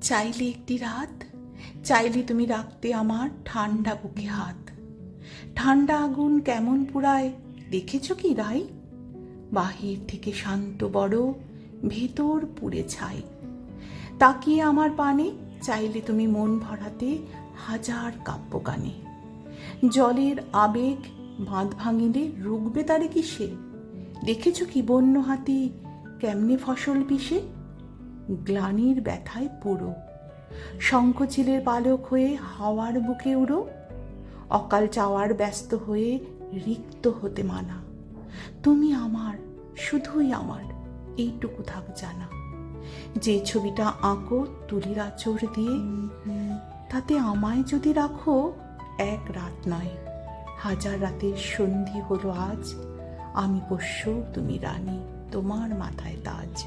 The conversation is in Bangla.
চাইলে একটি রাত, চাইলে তুমি রাখতে আমার ঠান্ডা বুকে হাত। ঠান্ডা আগুন কেমন পুরায় দেখেছ কি রাই? বাহির থেকে শান্ত বড়, ভেতর পুড়ে ছাই। তাকিয়ে আমার পানে, চাইলে তুমি মন ভরাতে হাজার কাব্য গানে। জলের আবেগ বাঁধ ভাঙিলে রুগবে তারে কিসে? দেখেছ কি বন্য হাতি, কেমনে ফসল পিষে? গ্লানির ব্যথায় পুরো শঙ্খচিলের পালক হয়ে হাওয়ার বুকে উড়ো। অকাল চাওয়ার ব্যস্ত হয়ে রিক্ত হতে মানা। তুমি আমার, শুধুই আমার, এইটুকু থাক জানা। যে ছবিটা আঁকো তুলির আচর দিয়ে, তাতে আমায় যদি রাখো এক রাত নয়। হাজার রাতের সন্ধি হলো আজ, আমি পোষ্য, তুমি রানী, তোমার মাথায় তাজ।